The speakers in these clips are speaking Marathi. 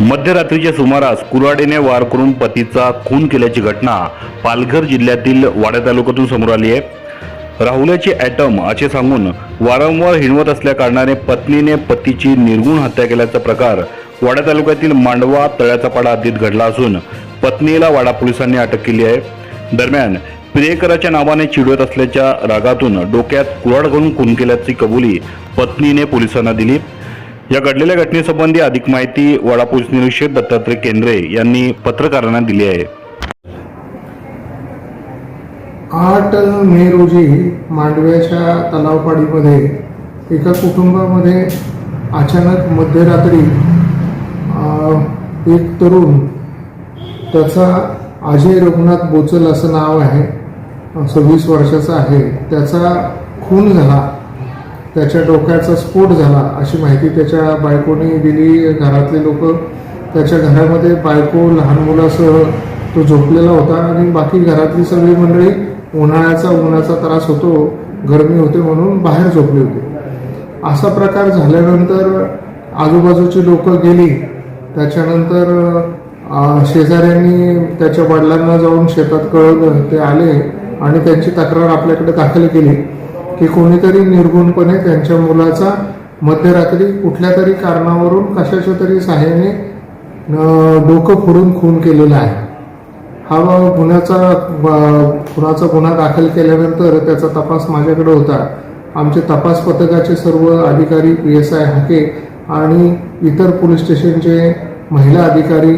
मध्यरात्रीच्या सुमारास कुऱ्हाडीने वार करून पतीचा खून केल्याची घटना पालघर जिल्ह्यातील वाड्या तालुक्यातून समोर आली आहे. राहुल्याची ॲटम असे सांगून वारंवार हिणवत असल्याकारणाने पत्नीने पतीची निर्गुण हत्या केल्याचा प्रकार वाडा तालुक्यातील मांडवा तळ्याचा पाडा हद्दीत घडला असून पत्नीला वाडा पोलिसांनी अटक केली आहे. दरम्यान प्रियकराच्या नावाने चिडवत असल्याच्या रागातून डोक्यात कुऱ्हाड घालून खून केल्याची कबुली पत्नीने पोलिसांना दिली. या घडलेल्या घटनेसंबंधी अधिक माहिती वाडा पोलीस निरीक्षक दत्तात्रय केंद्रे यांनी पत्रकारांना दिली आहे. आठ मे रोजी मांडव्याच्या तलावपाडीमध्ये एका कुटुंबामध्ये अचानक मध्यरात्री एक तरुण त्याचा अजय रघुनाथ बोचल असं नाव आहे सव्वीस वर्षाचा आहे त्याचा खून झाला. त्याच्या डोक्याचा स्फोट झाला अशी माहिती त्याच्या बायकोने दिली. घरातले लोक त्याच्या घरामध्ये बायको लहान मुलासह तो झोपलेला होता आणि बाकी घरातली सगळी मंडळी उन्हाळ्याचा उन्हाचा त्रास होतो गरमी होते म्हणून बाहेर झोपले होते. असा प्रकार झाल्यानंतर आजूबाजूची लोक गेली. त्याच्यानंतर शेजाऱ्यांनी त्याच्या वडिलांना जाऊन शेतात कळवलं ते आले आणि त्यांची तक्रार आपल्याकडे दाखल केली. की कोणीतरी निर्गुणपणे त्यांच्या मुलाचा मध्यरात्री कुठल्या तरी कारणावरून कशाच्या तरी सहाय्याने डोकं फोडून खून केलेला आहे. हा गुन्ह्याचा खुनाचा गुन्हा दाखल केल्यानंतर त्याचा तपास माझ्याकडे होता. आमचे तपास पथकाचे सर्व अधिकारी पी एस आय हाके आणि इतर पोलीस स्टेशनचे महिला अधिकारी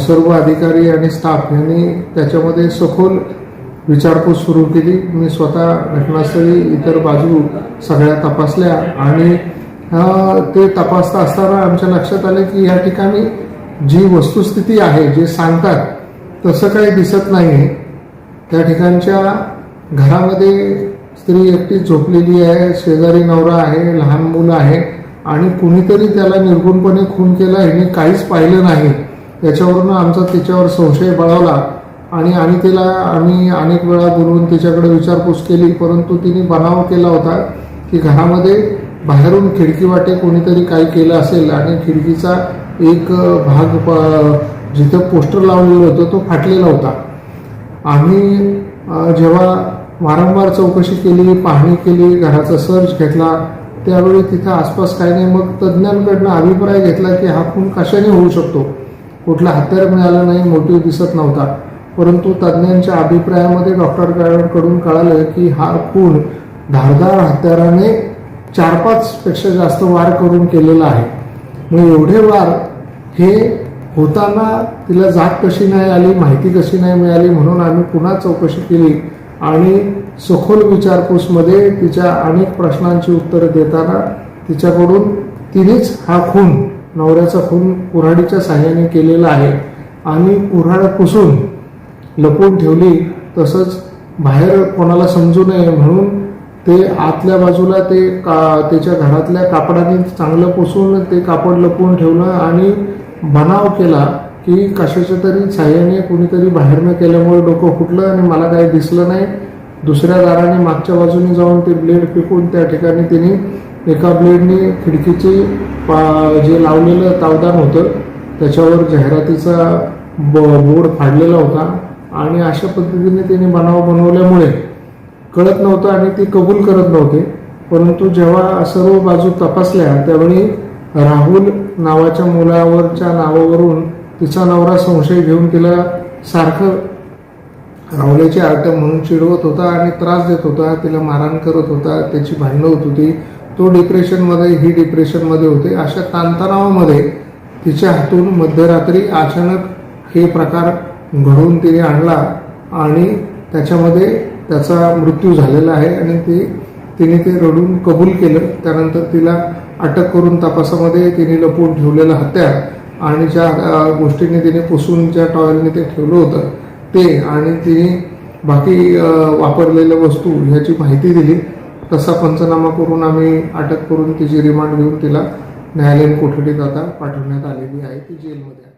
सर्व अधिकारी आणि स्टाफ यांनी त्याच्यामध्ये सखोल विचारपूस सुरू केली. मी स्वतः घटनास्थळी इतर बाजू सगळ्या तपासल्या आणि ते तपासता असताना आमच्या लक्षात आले की या ठिकाणी जी वस्तुस्थिती आहे जे सांगतात तसं काही दिसत नाही त्या ठिकाणच्या घरामध्ये स्त्री एकटी झोपलेली आहे शेजारी नवरा आहे लहान मुलं आहे आणि कुणीतरी त्याला निर्गुणपणे खून केला. ह्याने काहीच पाहिलं नाही. याच्यावरून आमचा तिच्यावर संशय बळावला. आणि आणि तिला आम्ही अनेक वेळा बोलवून तिच्याकडे विचारपूस केली परंतु तिने बनाव केला होता की घरामध्ये बाहेरून खिडकी वाटे कोणीतरी काही केलं असेल आणि खिडकीचा एक भाग प- जिथं पोस्टर लावलेलं होतं तो फाटलेला होता. आम्ही जेव्हा वारंवार चौकशी केली पाहणी केली घराचा सर्च घेतला त्यावेळी तिथं आसपास काही नाही मग तज्ज्ञांकडनं अभिप्राय घेतला की हा खून कशाने होऊ शकतो? कुठला हत्यार मिळालं नाही मोटिव्ह दिसत नव्हता. परंतु तज्ज्ञांच्या अभिप्रायामध्ये डॉक्टर गायडकडून कळालं की हा खून धारदार हत्याराने चार पाच पेक्षा जास्त वार करून केलेला आहे. मग एवढे वार हे होताना तिला जात कशी नाही आली माहिती कशी नाही मिळाली म्हणून आम्ही पुन्हा चौकशी केली आणि सखोल विचारपूसमध्ये तिच्या अनेक प्रश्नांची उत्तरं देताना तिच्याकडून तिनेच हा खून नवऱ्याचा खून कुऱ्हाडीच्या साह्याने केलेला आहे आणि कुऱ्हाड पुसून लपवून ठेवली तसंच बाहेर कोणाला समजू नये म्हणून ते आतल्या बाजूला ते का त्याच्या घरातल्या कापडाने चांगलं पुसून ते कापड लपवून ठेवलं आणि बनाव केला की कशाच्या तरी साह्याने कुणीतरी बाहेरनं केल्यामुळे डोकं फुटलं आणि मला काही दिसलं नाही. दुसऱ्या दाराने मागच्या बाजूने जाऊन ते ब्लेड पिकून त्या ठिकाणी तिने एका ब्लेडने खिडकीची पा- जे लावलेलं तावदान होतं त्याच्यावर जाहिरातीचा ब बोर्ड फाडलेला होता. आणि अशा पद्धतीने तिने बनाव बनवल्यामुळे कळत नव्हतं आणि ती कबूल करत नव्हते. परंतु जेव्हा सर्व बाजू तपासल्या त्यावेळी राहुल नावाच्या मुलावरच्या नावावरून तिचा नवरा संशय घेऊन तिला सारखं राहुल्याची आयटम म्हणून चिडवत होता आणि त्रास देत होता तिला मारहाण करत होता त्याची भांडणं होत होती. तो डिप्रेशनमध्ये ही डिप्रेशनमध्ये होते. अशा ताणतणावामध्ये तिच्या हातून मध्यरात्री अचानक हे प्रकार घडवून तिने आणला आणि त्याच्यामध्ये त्याचा मृत्यू झालेला आहे आणि ते तिने ते रडून कबूल केलं. त्यानंतर तिला अटक करून तपासामध्ये तिने लपवून ठेवलेलं हत्यार आणि ज्या गोष्टीने गोष्टींनी तिने पुसून ज्या टॉयलने ते ठेवलं होतं ते आणि तिने बाकी वापरलेल्या वस्तू ह्याची माहिती दिली. तसा पंचनामा करून आम्ही अटक करून तिची रिमांड घेऊन तिला न्यायालयीन कोठडीत आता पाठवण्यात आलेली आहे. ती जेलमध्ये